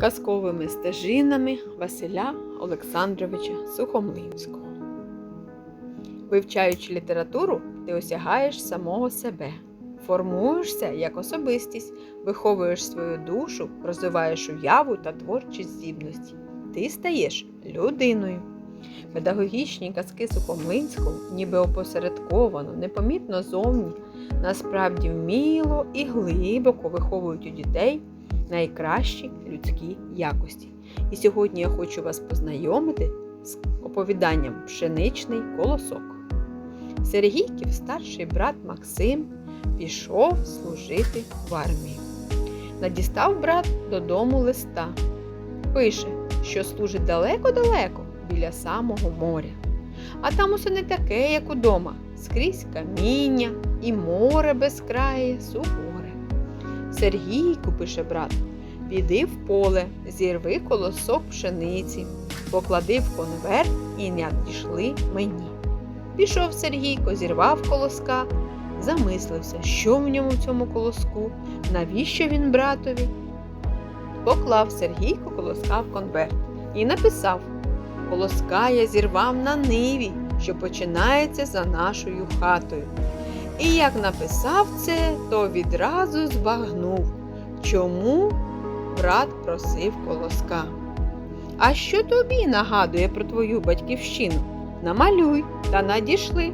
казковими стежинами Василя Олександровича Сухомлинського. Вивчаючи літературу, ти осягаєш самого себе, формуєшся як особистість, виховуєш свою душу, розвиваєш уяву та творчі здібності. Ти стаєш людиною. Педагогічні казки Сухомлинського, ніби опосередковано, непомітно зовні, насправді вміло і глибоко виховують у дітей найкращі людські якості. І сьогодні я хочу вас познайомити з оповіданням Пшеничний колосок. Сергійків старший брат Максим пішов служити в армії. Надістав брат додому листа. Пише, що служить далеко-далеко біля самого моря. А там усе не таке, як удома, скрізь каміння і море безкрає, суворе. Сергійку, пише брат, піди в поле, зірви колосок пшениці, поклади в конверт і не надійшли мені. Пішов Сергійко, зірвав колоска, замислився, що в ньому в цьому колоску, навіщо він братові. Поклав Сергійко колоска в конверт і написав Колоска я зірвав на ниві, що починається за нашою хатою. І як написав це, то відразу збагнув, чому брат просив колоска. А що тобі нагадує про твою батьківщину? Намалюй та надішли.